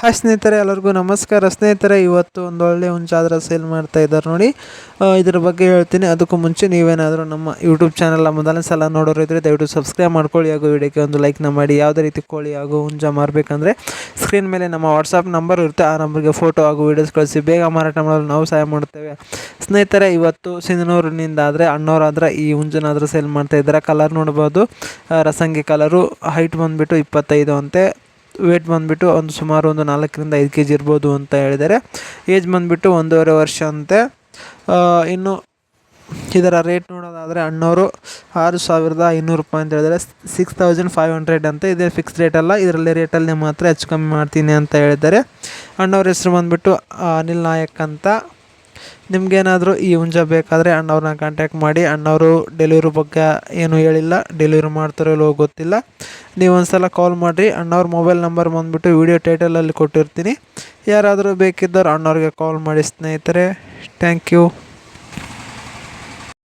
Hi ಸ್ನೇಹಿತರೆ, ಎಲ್ಲರಿಗೂ ನಮಸ್ಕಾರ. ಸ್ನೇಹಿತರೆ, ಇವತ್ತು ಒಂದು ಒಳ್ಳೆ ಹುಂಚಾದ್ರ ಸೇಲ್ ಮಾಡ್ತಾ ಇದ್ದಾರೆ ನೋಡಿ. ಇದರ ಬಗ್ಗೆ ಹೇಳ್ತೀನಿ. ಅದಕ್ಕೂ ಮುಂಚೆ ನೀವೇನಾದರೂ ನಮ್ಮ ಯೂಟ್ಯೂಬ್ ಚಾನಲ್ ಮೊದಲನೇ ಸಲ ನೋಡೋರು ಇದ್ದರೆ ದಯವಿಟ್ಟು ಸಬ್ಸ್ಕ್ರೈಬ್ ಮಾಡ್ಕೊಳ್ಳಿ ಹಾಗೂ ವಿಡಿಯೋಕ್ಕೆ ಒಂದು ಲೈಕ್ನ ಮಾಡಿ. ಯಾವುದೇ ರೀತಿ ಕೋಳಿ ಹಾಗೂ ಹುಂಜ ಮಾರಬೇಕಂದ್ರೆ ಸ್ಕ್ರೀನ್ ಮೇಲೆ ನಮ್ಮ ವಾಟ್ಸಪ್ ನಂಬರ್ ಇರುತ್ತೆ. ಆ ನಂಬರ್ಗೆ ಫೋಟೋ ಹಾಗೂ ವೀಡಿಯೋಸ್ ಕಳಿಸಿ. ಬೇಗ ಮಾರಾಟ ಮಾಡಲು ನಾವು ಸಹಾಯ ಮಾಡ್ತೇವೆ ಸ್ನೇಹಿತರೆ, ಇವತ್ತು ಸಿಂಧನೂರಿನಿಂದ ಆದರೆ ಅಣ್ಣವರಾದರೆ ಈ ಹುಂಜನಾದರೂ ಸೇಲ್ ಮಾಡ್ತಾ ಇದ್ದಾರೆ. ಕಲರ್ ನೋಡ್ಬೋದು. ರಸಂಗಿ ಕಲರು ಹೈಟ್ ಬಂದುಬಿಟ್ಟು ಇಪ್ಪತ್ತೈದು ಅಂತೆ. ವೇಟ್ ಬಂದುಬಿಟ್ಟು ಒಂದು ಸುಮಾರು ಒಂದು ನಾಲ್ಕರಿಂದ ಐದು ಕೆ ಜಿ ಇರ್ಬೋದು ಅಂತ ಹೇಳಿದ್ದಾರೆ. ಏಜ್ ಬಂದುಬಿಟ್ಟು ಒಂದೂವರೆ ವರ್ಷ ಅಂತೆ. ಇನ್ನು ಇದರ ರೇಟ್ ನೋಡೋದಾದರೆ ಅಣ್ಣವರು ಆರು ಸಾವಿರದ ಐನೂರು ರೂಪಾಯಿ ಅಂತ ಹೇಳಿದರೆ ಸಿಕ್ಸ್ ತೌಸಂಡ್ ಫೈವ್ ಹಂಡ್ರೆಡ್ ಅಂತ ಇದೆ ಫಿಕ್ಸ್ ರೇಟ್ ಅಲ್ಲ. ಇದರಲ್ಲಿ ರೇಟಲ್ಲಿ ಮಾತ್ರ ಹೆಚ್ಚು ಕಮ್ಮಿ ಮಾಡ್ತೀನಿ ಅಂತ ಹೇಳಿದ್ದಾರೆ. ಅಣ್ಣವ್ರ ಹೆಸರು ಬಂದುಬಿಟ್ಟು ಅನಿಲ್ ನಾಯಕ್ ಅಂತ. ನಿಮ್ಗೇನಾದರೂ ಈ ಹುಂಜ ಬೇಕಾದರೆ ಅಣ್ಣವ್ರನ್ನ ಕಾಂಟ್ಯಾಕ್ಟ್ ಮಾಡಿ. ಅಣ್ಣವರು ಡೆಲಿವರಿ ಬಗ್ಗೆ ಏನು ಹೇಳಿಲ್ಲ. ಡೆಲಿವರಿ ಮಾಡ್ತಾರೋ ಇಲ್ಲೋ ಗೊತ್ತಿಲ್ಲ. ನೀವು ಒಂದ್ಸಲ ಕಾಲ್ ಮಾಡಿರಿ. ಅಣ್ಣವ್ರ ಮೊಬೈಲ್ ನಂಬರ್ ಬಂದುಬಿಟ್ಟು ವಿಡಿಯೋ ಟೈಟಲಲ್ಲಿ ಕೊಟ್ಟಿರ್ತೀನಿ. ಯಾರಾದರೂ ಬೇಕಿದ್ದವ್ರು ಅಣ್ಣವ್ರಿಗೆ ಕಾಲ್ ಮಾಡಿ ಸ್ನೇಹಿತರೆ. Thank you